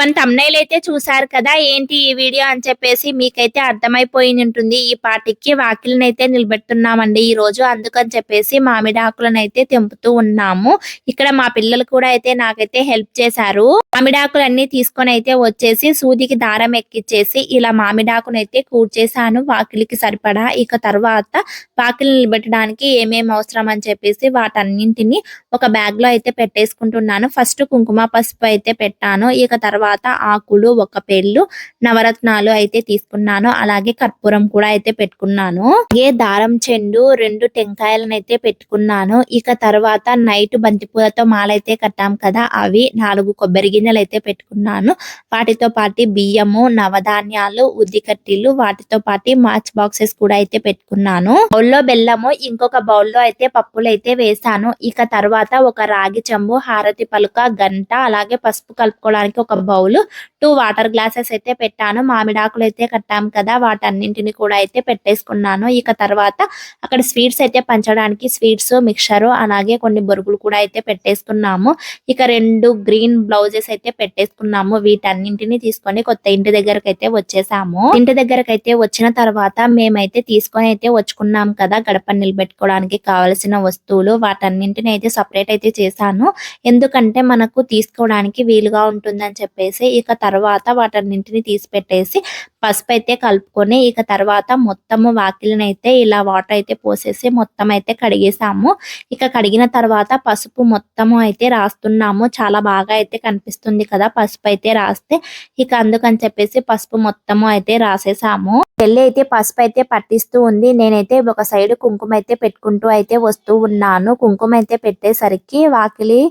One thumbnail అయితే చూసారు కదా ఏంటి ఈ వీడియో అని చెప్పేసి మీకైతే అర్థమైపోయి ఉంటుంది. ఈ పాటికి వాకిలిని అయితే నిలబెడుతున్నామండి ఈ రోజు. అందుకని చెప్పేసి మామిడి అయితే తెంపుతూ ఉన్నాము. ఇక్కడ మా పిల్లలు కూడా అయితే నాకైతే హెల్ప్ చేశారు. మామిడాకులు అన్ని తీసుకొని అయితే వచ్చేసి సూదికి దారం ఎక్కిచ్చేసి ఇలా మామిడాకును అయితే కూర్చేసాను వాకిలికి సరిపడా. ఇక తర్వాత వాకిలి నిలబెట్టడానికి ఏమేమి అవసరం అని చెప్పేసి వాటన్నింటిని ఒక బ్యాగ్లో అయితే పెట్టేసుకుంటున్నాను. ఫస్ట్ కుంకుమ పసుపు అయితే పెట్టాను. ఇక తర్వాత ఆకులు ఒక పెళ్ళు నవరత్నాలు అయితే తీసుకున్నాను. అలాగే కర్పూరం కూడా అయితే పెట్టుకున్నాను. అలాగే దారం చెండు రెండు టెంకాయలను అయితే పెట్టుకున్నాను. ఇక తర్వాత నైట్ బంతిపూలతో మాలైతే కట్టాం కదా అవి నాలుగు కొబ్బరి గిన్నెలు అయితే పెట్టుకున్నాను. వాటితో పాటు బియ్యము నవధాన్యాలు ఉద్ది కట్టీలు వాటితో పాటు మార్చ్ బాక్సెస్ కూడా అయితే పెట్టుకున్నాను. బౌల్లో బెల్లము ఇంకొక బౌల్లో అయితే పప్పులు అయితే వేసాను. ఇక తర్వాత ఒక రాగి చెంబు హారతి పలుక గంట అలాగే పసుపు కలుపుకోవడానికి ఒక బౌల్. టూ వాటర్ గ్లాసెస్ అయితే పెట్టాను. మామిడాకులు అయితే కట్టాం కదా వాటన్నింటిని కూడా అయితే పెట్టేసుకున్నాను. ఇక తర్వాత అక్కడ స్వీట్స్ అయితే పంచడానికి స్వీట్స్ మిక్చర్ అలాగే కొన్ని బొరుగులు కూడా అయితే పెట్టేసుకున్నాము. ఇక రెండు గ్రీన్ బ్లౌజెస్ అయితే పెట్టేసుకున్నాము. వీటన్నింటిని తీసుకొని కొత్త ఇంటి దగ్గరకు అయితే వచ్చేసాము. ఇంటి దగ్గరకు అయితే వచ్చిన తర్వాత మేమైతే తీసుకొని అయితే వచ్చుకున్నాం కదా గడప నిలబెట్టుకోవడానికి కావలసిన వస్తువులు. వాటన్నింటిని అయితే సపరేట్ అయితే చేశాను. ఎందుకంటే మనకు తీసుకోవడానికి వీలుగా ఉంటుందని అని చెప్పేసి ఇక తర్వాత వాటన్నింటిని తీసి పెట్టేసి పసుపు అయితే కలుపుకొని ఇక తర్వాత మొత్తము వాకిలిని అయితే ఇలా వాటర్ అయితే పోసేసి మొత్తం అయితే కడిగేసాము. ఇక కడిగిన తర్వాత పసుపు మొత్తము అయితే రాస్తున్నాము. చాలా బాగా అయితే కనిపిస్తుంది కదా పసుపు అయితే రాస్తే. ఇక అందుకని చెప్పేసి పసుపు మొత్తము అయితే రాసేసాము. పెళ్ళి అయితే పసుపు అయితే పట్టిస్తూ ఉంది. నేనైతే ఒక సైడ్ కుంకుమ అయితే పెట్టుకుంటూ అయితే వస్తూ ఉన్నాను. కుంకుమ అయితే పెట్టేసరికి వాకిలి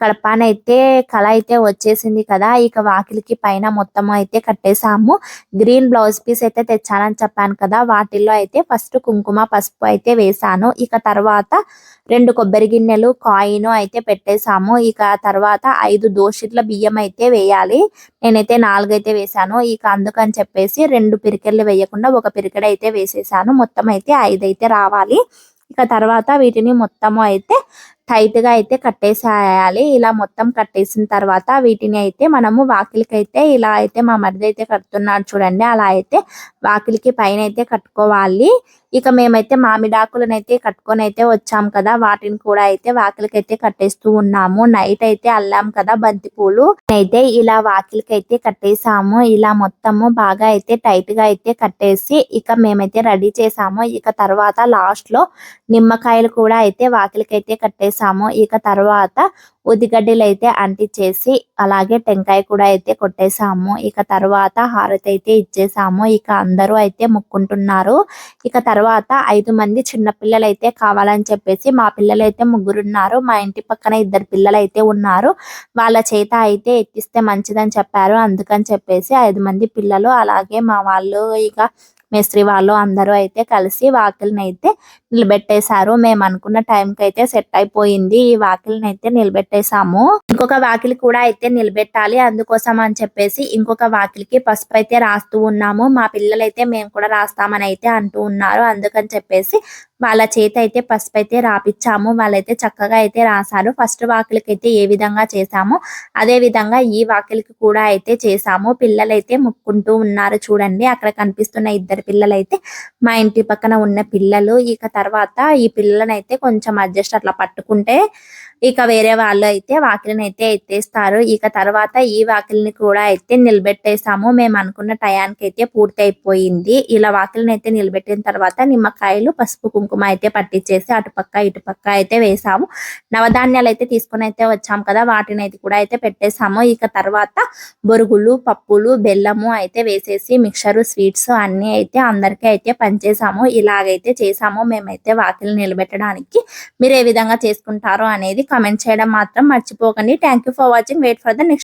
కడపానైతే కళ అయితే వచ్చేసింది కదా. ఇక వాకిలికి పైన మొత్తం అయితే కట్టేసాము గ్రీన్ బ్లౌజ్ పీస్ అయితే తెచ్చానని చెప్పాను కదా. వాటిల్లో అయితే ఫస్ట్ కుంకుమ పసుపు అయితే వేసాను ఇక తర్వాత రెండు కొబ్బరి గిన్నెలు కాయిన్ అయితే పెట్టేసాము ఇక తర్వాత ఐదు దోషిట్ల బియ్యం అయితే వేయాలి. నేనైతే నాలుగు అయితే వేసాను ఇక అందుకని చెప్పేసి రెండు పిరికెళ్ళు వేయకుండా ఒక పిరికెడ అయితే వేసేసాను మొత్తం అయితే ఐదు అయితే రావాలి. ఇక తర్వాత వీటిని మొత్తము అయితే టైట్గా అయితే కట్టేసేయాలి. ఇలా మొత్తం కట్టేసిన తర్వాత వీటిని అయితే మనము వాకిలికి అయితే ఇలా అయితే మా మరిది అయితే కడుతున్నాడు చూడండి. అలా అయితే వాకిలికి పైన అయితే కట్టుకోవాలి. ఇక మేమైతే మామిడాకులను అయితే కట్టుకొని అయితే వచ్చాం కదా. వాటిని కూడా అయితే వాకిలికి అయితే కట్టేస్తూ ఉన్నాము. నైట్ అయితే అల్లాం కదా బంతి పూలు అయితే ఇలా వాకిలికి అయితే కట్టేసాము. ఇలా మొత్తము బాగా అయితే టైట్గా అయితే కట్టేసి ఇక మేమైతే రెడీ చేసాము. ఇక తర్వాత లాస్ట్లో నిమ్మకాయలు కూడా అయితే వాకిలికి అయితే చేసాము. ఇక తర్వాత ఉదిగడ్డలు అయితే అంటించేసి అలాగే టెంకాయ కూడా అయితే కొట్టేసాము. ఇక తర్వాత హారతి అయితే ఇచ్చేసాము. ఇక అందరూ అయితే ముక్కుంటున్నారు. ఇక తర్వాత ఐదు మంది చిన్న పిల్లలు అయితే కావాలని చెప్పేసి మా పిల్లలు అయితే ముగ్గురున్నారు. మా ఇంటి పక్కన ఇద్దరు పిల్లలు అయితే ఉన్నారు. వాళ్ళ చేత అయితే ఎత్తిస్తే మంచిదని చెప్పారు. అందుకని చెప్పేసి ఐదు మంది పిల్లలు అలాగే మా వాళ్ళు ఇక మేస్త్రి వాళ్ళు అందరూ అయితే కలిసి వాకిలిని అయితే నిలబెట్టేశారు. మేము అనుకున్న టైంకి అయితే సెట్ అయిపోయింది. ఈ వాకిలిని అయితే నిలబెట్టేశాము. ఇంకొక వాకిలి కూడా అయితే నిలబెట్టాలి. అందుకోసం అని చెప్పేసి ఇంకొక వాకిలికి పసుపు అయితే రాస్తూ ఉన్నాము. మా పిల్లలైతే మేము కూడా రాస్తామని అయితే అంటూ ఉన్నారు. అందుకని చెప్పేసి వాళ్ళ చేత అయితే పసుపు అయితే రాపిచ్చాము వాళ్ళైతే చక్కగా అయితే రాశారు ఫస్ట్ వాకిలికి అయితే ఏ విధంగా చేసామో అదే విధంగా ఈ వాకిలికి కూడా అయితే చేసాము. పిల్లలైతే ముక్కుంటూ ఉన్నారు చూడండి అక్కడ కనిపిస్తున్న ఇద్దరు పిల్లలైతే మా ఇంటి పక్కన ఉన్న పిల్లలు ఇక తర్వాత ఈ పిల్లలని అయితే కొంచెం అడ్జస్ట్ అట్లా పట్టుకుంటే ఇక వేరే వాళ్ళు అయితే వాకిలిని అయితే ఎత్తేస్తారు. ఇక తర్వాత ఈ వాకిలిని కూడా అయితే నిలబెట్టేసాము. మేము అనుకున్న టయానికి అయితే పూర్తి అయిపోయింది ఇలా వాకిలిని అయితే నిలబెట్టిన తర్వాత నిమ్మకాయలు పసుపు కుంకుమ అయితే పట్టించేసి అటుపక్క ఇటుపక్క అయితే వేసాము. నవధాన్యాలు అయితే తీసుకొని అయితే వచ్చాము కదా వాటిని అయితే కూడా అయితే పెట్టేసాము. ఇక తర్వాత బొరుగులు పప్పులు బెల్లము అయితే వేసేసి మిక్చర్ స్వీట్స్ అన్ని అయితే అందరికీ అయితే పనిచేసాము ఇలాగైతే చేసాము. మేమైతే వాకిలు నిలబెట్టడానికి. మీరు ఏ విధంగా చేసుకుంటారో అనేది కమెంట్ చేయడం మాత్రం మర్చిపోకండి. Thank for watching wait for the next